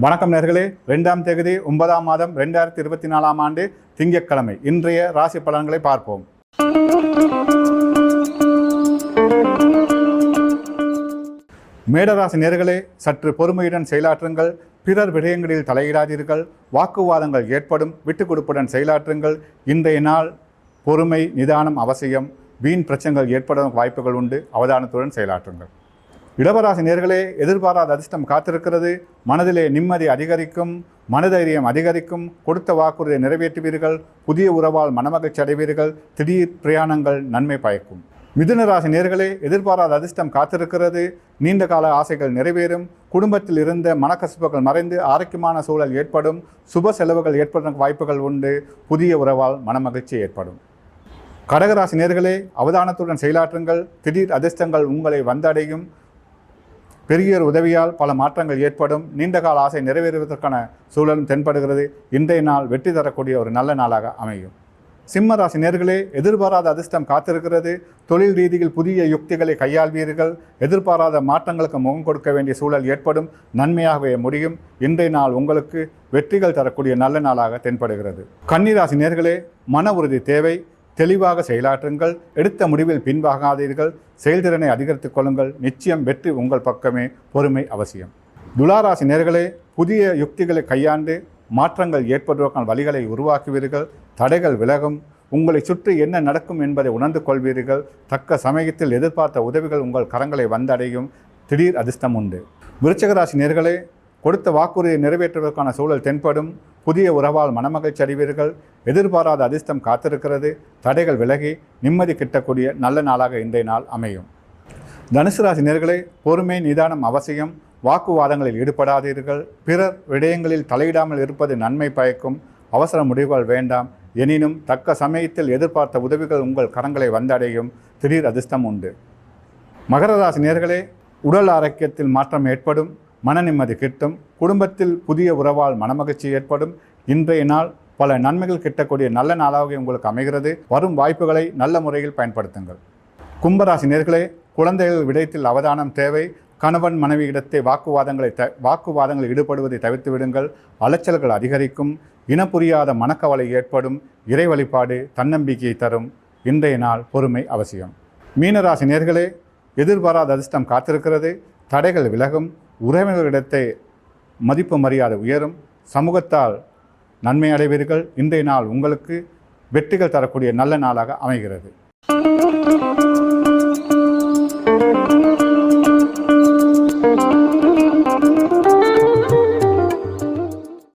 வணக்கம் நேர்களே. ரெண்டாம் தேதி ஒன்பதாம் மாதம் ரெண்டாயிரத்தி இருபத்தி நாலாம் ஆண்டு திங்கட்கிழமை. இன்றைய ராசி பலன்களை பார்ப்போம். மேடராசி நேர்களே சற்று பொறுமையுடன் செயலாற்றுங்கள். பிறர் விடயங்களில் தலையிடாதீர்கள். வாக்குவாதங்கள் ஏற்படும். விட்டுக் கொடுப்புடன் செயலாற்றுங்கள். இன்றைய நாள் பொறுமை நிதானம் அவசியம். வீண் பிரச்சனைகள் ஏற்பட வாய்ப்புகள் உண்டு. அவதானத்துடன் செயலாற்றுங்கள். இடவராசி நேர்களே எதிர்பாராத அதிர்ஷ்டம் காத்திருக்கிறது. மனதிலே நிம்மதி அதிகரிக்கும் மனதைரியம் அதிகரிக்கும். கொடுத்த வாக்குறுதியை நிறைவேற்றுவீர்கள். புதிய உறவால் மனமகிழ்ச்சி அடைவீர்கள். திடீர் பிரயாணங்கள் நன்மை பயக்கும். மிதுன ராசி நேர்களே எதிர்பாராத அதிர்ஷ்டம் காத்திருக்கிறது. நீண்ட கால ஆசைகள் நிறைவேறும். குடும்பத்தில் இருந்த மனக்கசிப்புகள் மறைந்து ஆரோக்கியமான சூழல் ஏற்படும். சுப செலவுகள் ஏற்படும் வாய்ப்புகள் உண்டு. புதிய உறவால் மனமகிழ்ச்சி ஏற்படும். கடகராசி நேர்களே அவதானத்துடன் செயலாற்றுங்கள். திடீர் அதிர்ஷ்டங்கள் உங்களை வந்தடையும். பெரியோர் உதவியால் பல மாற்றங்கள் ஏற்படும். நீண்டகால ஆசை நிறைவேறுவதற்கான சூழலும் தென்படுகிறது. இன்றைய நாள் வெற்றி தரக்கூடிய ஒரு நல்ல நாளாக அமையும். சிம்ம ராசி நேர்களே எதிர்பாராத அதிர்ஷ்டம் காத்திருக்கிறது. தொழில் ரீதியில் புதிய யுக்திகளை கையாள்வீர்கள். எதிர்பாராத மாற்றங்களுக்கு முகம் கொடுக்க வேண்டிய சூழல் ஏற்படும். நன்மையாகவே முடியும். இன்றைய நாள் உங்களுக்கு வெற்றிகள் தரக்கூடிய நல்ல நாளாக தென்படுகிறது. கன்னிராசி நேர்களே மன உறுதி தேவை. தெளிவாக செயலாற்றுங்கள் எடுத்த முடிவில் பின்வாகாதீர்கள் செயல்திறனை அதிகரித்துக் கொள்ளுங்கள் நிச்சயம் வெற்றி உங்கள் பக்கமே பொறுமை அவசியம். துளாராசி நேர்களே புதிய யுக்திகளை கையாண்டு மாற்றங்கள் ஏற்படுவதற்கான வழிகளை உருவாக்குவீர்கள் தடைகள் விலகும் உங்களை சுற்றி என்ன நடக்கும் என்பதை உணர்ந்து கொள்வீர்கள் தக்க சமயத்தில் எதிர்பார்த்த உதவிகள் உங்கள் கரங்களை வந்தடையும் திடீர் அதிர்ஷ்டம் உண்டு. விருச்சகராசி நேர்களே கொடுத்த வாக்குறுதியை நிறைவேற்றுவதற்கான சூழல் தென்படும் புதிய உறவால் மனமகிழ்ச்சி அடைவீர்கள். எதிர்பாராத அதிர்ஷ்டம் காத்திருக்கிறது. தடைகள் விலகி நிம்மதி கிட்டக்கூடிய நல்ல நாளாக இன்றைய நாள் அமையும். தனுசு ராசி நேர்களை பொறுமை நிதானம் அவசியம். வாக்குவாதங்களில் ஈடுபடாதீர்கள். பிறர் விடயங்களில் தலையிடாமல் இருப்பது நன்மை பயக்கும். அவசர முடிவுகள் வேண்டாம். எனினும் தக்க சமயத்தில் எதிர்பார்த்த உதவிகள் உங்கள் கரங்களை வந்தடையும். திடீர் அதிர்ஷ்டம் உண்டு. மகர ராசி நேர்களே உடல் ஆரோக்கியத்தில் மாற்றம் ஏற்படும். மன நிம்மதி கிட்டும் குடும்பத்தில் புதிய உறவால் மனமகிழ்ச்சி ஏற்படும். இன்றைய நாள் பல நன்மைகள் கிட்டக்கூடிய நல்ல நாளாக உங்களுக்கு அமைகிறது. வரும் வாய்ப்புகளை நல்ல முறையில் பயன்படுத்துங்கள். கும்பராசி நேர்களே குழந்தைகள் விடயத்தில் அவதானம் தேவை. கணவன் மனைவியிடத்தை வாக்குவாதங்களை த வாக்குவாதங்களில் ஈடுபடுவதை தவிர்த்து விடுங்கள். அலைச்சல்கள் அதிகரிக்கும். இனப்புரியாத மனக்கவலை ஏற்படும். இறை வழிபாடு தன்னம்பிக்கையை தரும். இன்றைய நாள் பொறுமை அவசியம். மீனராசி நேர்களே எதிர்பாராத அதிர்ஷ்டம் காத்திருக்கிறது. தடைகள் விலகும். உறவினர்களிடத்தை மதிப்பு மரியாதை உயரும். சமூகத்தால் நன்மை அடைவீர்கள். இன்றைய நாள் உங்களுக்கு வெற்றிகள் தரக்கூடிய நல்ல நாளாக அமைகிறது.